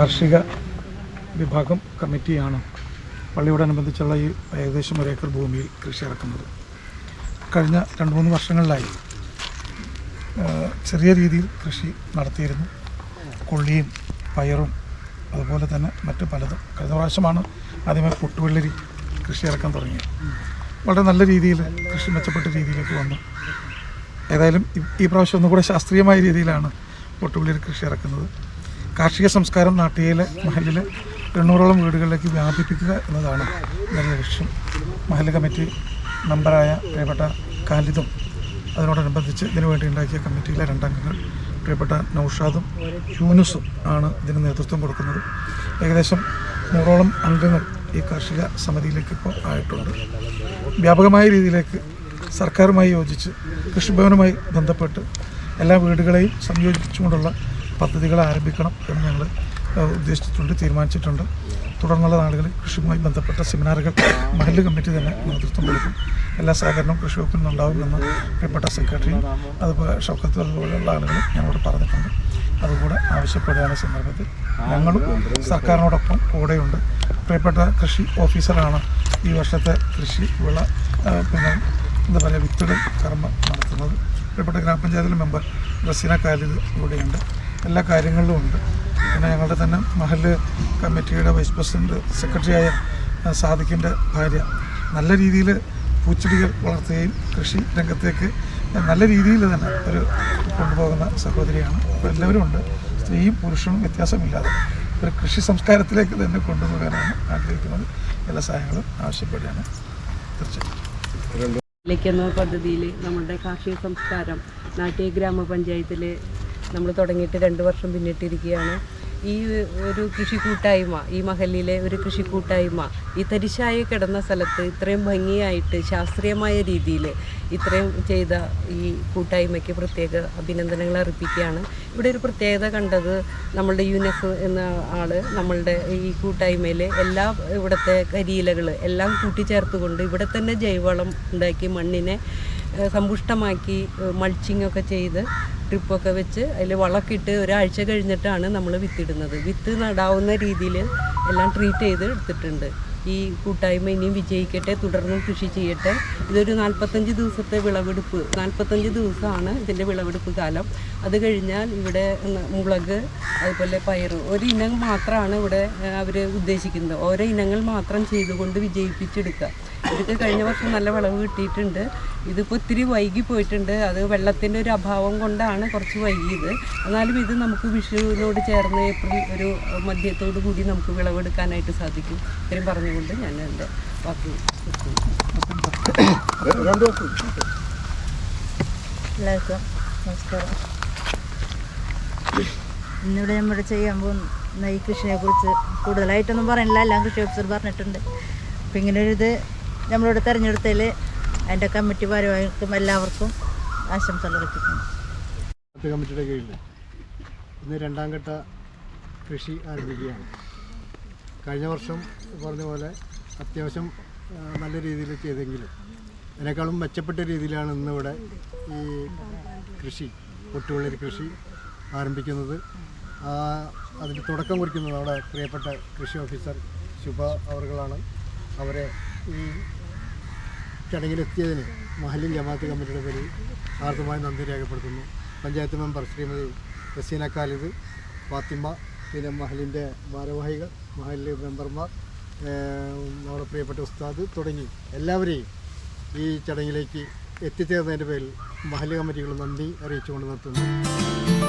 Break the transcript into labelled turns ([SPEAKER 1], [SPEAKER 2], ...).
[SPEAKER 1] കാർഷിക വിഭാഗം കമ്മിറ്റിയാണ് പള്ളിയോടനുബന്ധിച്ചുള്ള ഈ ഏകദേശം ഒരു ഏക്കർ ഭൂമിയിൽ കൃഷി ഇറക്കുന്നത്. കഴിഞ്ഞ രണ്ട് മൂന്ന് വർഷങ്ങളിലായി ചെറിയ രീതിയിൽ കൃഷി നടത്തിയിരുന്നു. കൊള്ളിയും പയറും അതുപോലെ തന്നെ മറ്റു പലതും കഴിഞ്ഞ പ്രാവശ്യമാണ് ആദ്യമായി പുട്ടുവെള്ളരി കൃഷി ഇറക്കാൻ തുടങ്ങിയത്. വളരെ നല്ല രീതിയിൽ കൃഷി മെച്ചപ്പെട്ട രീതിയിലേക്ക് വന്നു. ഏതായാലും ഈ- പ്രാവശ്യം ഒന്നുകൂടെ ശാസ്ത്രീയമായ രീതിയിലാണ് പൊട്ടുപുള്ളിയിൽ കൃഷി ഇറക്കുന്നത്. കാർഷിക സംസ്കാരം നാട്ടിലെ മഹലിലെ എണ്ണൂറോളം വീടുകളിലേക്ക് വ്യാപിപ്പിക്കുക എന്നതാണ് ഇതിന്റെ ലക്ഷ്യം. മഹൽ കമ്മിറ്റി മെമ്പറായ പ്രിയപ്പെട്ട ഖാലിദും അതിനോടനുബന്ധിച്ച് ഇതിനു വേണ്ടി ഉണ്ടാക്കിയ കമ്മിറ്റിയിലെ രണ്ടംഗങ്ങൾ പ്രിയപ്പെട്ട നൌഷാദും യൂനുസും ആണ് ഇതിന് നേതൃത്വം കൊടുക്കുന്നത്. ഏകദേശം നൂറോളം അംഗങ്ങൾ ഈ കാർഷിക സമിതിയിലേക്ക് ഇപ്പോൾ ആയിട്ടുണ്ട്. വ്യാപകമായ രീതിയിലേക്ക് സർക്കാരുമായി യോജിച്ച് കൃഷിഭവനുമായി ബന്ധപ്പെട്ട് എല്ലാ വീടുകളെയും സംയോജിപ്പിച്ചുകൊണ്ടുള്ള പദ്ധതികൾ ആരംഭിക്കണം എന്ന് ഞങ്ങൾ ഉദ്ദേശിച്ചിട്ടുണ്ട് തീരുമാനിച്ചിട്ടുണ്ട്. തുടർന്നുള്ള നാളുകളിൽ കൃഷിയുമായി ബന്ധപ്പെട്ട സെമിനാറുകൾ മഹല്ല് കമ്മിറ്റി തന്നെ നേതൃത്വം കൊടുക്കും. എല്ലാ സഹകരണവും കൃഷി വകുപ്പിൽ നിന്നുണ്ടാകുമെന്ന് പ്രിയപ്പെട്ട സെക്രട്ടറിയും അതുപോലെ ഷൗക്കത്ത് പോലെയുള്ള ആളുകളും ഞങ്ങളോട് പറഞ്ഞിട്ടുണ്ട്. അതുകൂടെ ആവശ്യപ്പെടുകയാണ് സന്ദർഭത്തിൽ. ഞങ്ങളും സർക്കാരിനോടൊപ്പം കൂടെയുണ്ട്. പ്രിയപ്പെട്ട കൃഷി ഓഫീസറാണ് ഈ വർഷത്തെ കൃഷി വിള പിന്നെ എന്താ പറയുക വിത്തിടൽ കർമ്മം നടത്തുന്നത്. പ്രിയപ്പെട്ട ഗ്രാമപഞ്ചായത്തിലെ മെമ്പർ റസീന കാലിദ് ഇവിടെയുണ്ട് എല്ലാ കാര്യങ്ങളിലും ഉണ്ട്. പിന്നെ ഞങ്ങളുടെ തന്നെ മഹൽ കമ്മിറ്റിയുടെ വൈസ് പ്രസിഡന്റ് സെക്രട്ടറിയായ സാദിഖിന്റെ ഭാര്യ. നല്ല രീതിയിൽ പൂച്ചെടികൾ വളർത്തുകയും കൃഷി രംഗത്തേക്ക് നല്ല രീതിയിൽ തന്നെ ഒരു കൊണ്ടുപോകുന്ന സഹോദരിയാണ്. അപ്പോൾ എല്ലാവരും ഉണ്ട്. സ്ത്രീയും പുരുഷനും വ്യത്യാസമില്ലാതെ ഒരു കൃഷി സംസ്കാരത്തിലേക്ക് തന്നെ കൊണ്ടുപോകാനാണ് ആഗ്രഹിക്കുന്നത്. എല്ലാ സഹായങ്ങളും ആവശ്യപ്പെടുകയാണ്. തീർച്ചയായും
[SPEAKER 2] പദ്ധതിയിൽ നമ്മുടെ കാർഷിക സംസ്കാരം നാട്ടിയ ഗ്രാമപഞ്ചായത്തിൽ നമ്മൾ തുടങ്ങിയിട്ട് രണ്ട് വർഷം പിന്നിട്ടിരിക്കുകയാണ്. ഈ ഒരു കൃഷി കൂട്ടായ്മ ഈ മഹലിലെ ഒരു കൃഷി കൂട്ടായ്മ ഈ തരിശായി കിടന്ന സ്ഥലത്ത് ഇത്രയും ഭംഗിയായിട്ട് ശാസ്ത്രീയമായ രീതിയിൽ ഇത്രയും ചെയ്ത ഈ കൂട്ടായ്മയ്ക്ക് പ്രത്യേക അഭിനന്ദനങ്ങൾ അർപ്പിക്കുകയാണ്. ഇവിടെ ഒരു പ്രത്യേകത കണ്ടത് നമ്മളുടെ യുനെഫ് എന്ന ആൾ നമ്മളുടെ ഈ കൂട്ടായ്മയിൽ എല്ലാ ഇവിടുത്തെ കരിയിലകൾ എല്ലാം കൂട്ടിച്ചേർത്തുകൊണ്ട് ഇവിടെ തന്നെ ജൈവവളം ഉണ്ടാക്കി മണ്ണിനെ സമ്പുഷ്ടമാക്കി മൾച്ചിങ് ഒക്കെ ചെയ്ത് ട്രിപ്പൊക്കെ വെച്ച് അതിൽ വളമൊക്കെ ഇട്ട് ഒരാഴ്ച കഴിഞ്ഞിട്ടാണ് നമ്മൾ വിത്തിടുന്നത്. വിത്ത് നടാവുന്ന രീതിയിൽ എല്ലാം ട്രീറ്റ് ചെയ്ത് എടുത്തിട്ടുണ്ട്. ഈ കൂട്ടായ്മ ഇനിയും വിജയിക്കട്ടെ തുടർന്നും കൃഷി ചെയ്യട്ടെ. ഇതൊരു നാൽപ്പത്തഞ്ച് ദിവസത്തെ വിളവെടുപ്പ് നാൽപ്പത്തഞ്ച് ദിവസമാണ് ഇതിന്റെ വിളവെടുപ്പ് കാലം. അത് കഴിഞ്ഞാൽ ഇവിടെ മുളക് അതുപോലെ പയറ് ഒരു ഇനം മാത്രമാണ് ഇവിടെ അവർ ഉദ്ദേശിക്കുന്നത്. ഓരോ ഇനങ്ങൾ മാത്രം ചെയ്തുകൊണ്ട് വിജയിപ്പിച്ചെടുക്കുക. ഇതൊക്കെ കഴിഞ്ഞ വർഷം നല്ല വിളവ് കിട്ടിയിട്ടുണ്ട്. ഇതിപ്പോൾ ഒത്തിരി വൈകി പോയിട്ടുണ്ട്. അത് വെള്ളത്തിന്റെ ഒരു അഭാവം കൊണ്ടാണ് കുറച്ച് വൈകിയത്. എന്നാലും ഇത് നമുക്ക് വിഷുവിനോട് ചേർന്ന് ഏപ്രിൽ ഒരു മധ്യത്തോടു കൂടി നമുക്ക് വിളവെടുക്കാനായിട്ട് സാധിക്കും. ഇത്രയും പറഞ്ഞുകൊണ്ട് ഞാൻ എന്റെ വാക്ക്
[SPEAKER 3] നമസ്കാരം ഇന്നിവിടെ നമ്മുടെ ചെയ്യാൻ പോകുന്ന ഈ കൃഷിയെ കുറിച്ച് കൂടുതലായിട്ടൊന്നും പറയുന്നില്ല എല്ലാം കൃഷി ഓഫീസർ പറഞ്ഞിട്ടുണ്ട്. അപ്പം ഇങ്ങനെ നമ്മളിവിടെ തിരഞ്ഞെടുത്തതിൽ അതിന്റെ കമ്മിറ്റി ഭാരവാഹികൾക്കും എല്ലാവർക്കും ആശംസകൾ
[SPEAKER 4] കമ്മിറ്റിയുടെ കീഴിൽ ഇന്ന് രണ്ടാം ഘട്ട കൃഷി ആരംഭിക്കുകയാണ്. കഴിഞ്ഞ വർഷം പറഞ്ഞ പോലെ അത്യാവശ്യം നല്ല രീതിയിൽ ചെയ്തെങ്കിലും അതിനേക്കാളും മെച്ചപ്പെട്ട രീതിയിലാണ് ഇന്നിവിടെ ഈ കൃഷി ഒട്ടുവെള്ളരി കൃഷി ആരംഭിക്കുന്നത്. അതിന് തുടക്കം കുറിക്കുന്നത് നമ്മുടെ പ്രിയപ്പെട്ട കൃഷി ഓഫീസർ ശുഭ അവർകളാണ്. അവരെ ഈ ചടങ്ങിലെത്തിയതിന് മഹലിൻ ജമാഅത്ത് കമ്മിറ്റിയുടെ പേരിൽ ആർദ്രമായി നന്ദി രേഖപ്പെടുത്തുന്നു. പഞ്ചായത്ത് മെമ്പർ ശ്രീമതി റസീന ഖാലിദ് ഫാത്തിമ പിന്നെ മഹലിന്റെ ഭാരവാഹികൾ മഹലിലെ മെമ്പർമാർ നമ്മുടെ പ്രിയപ്പെട്ട ഉസ്താദ് തുടങ്ങി എല്ലാവരെയും ഈ ചടങ്ങിലേക്ക് എത്തിച്ചേർന്നതിന്റെ പേരിൽ മഹൽ കമ്മിറ്റികൾ നന്ദി അറിയിച്ചുകൊണ്ട് നിർത്തുന്നു.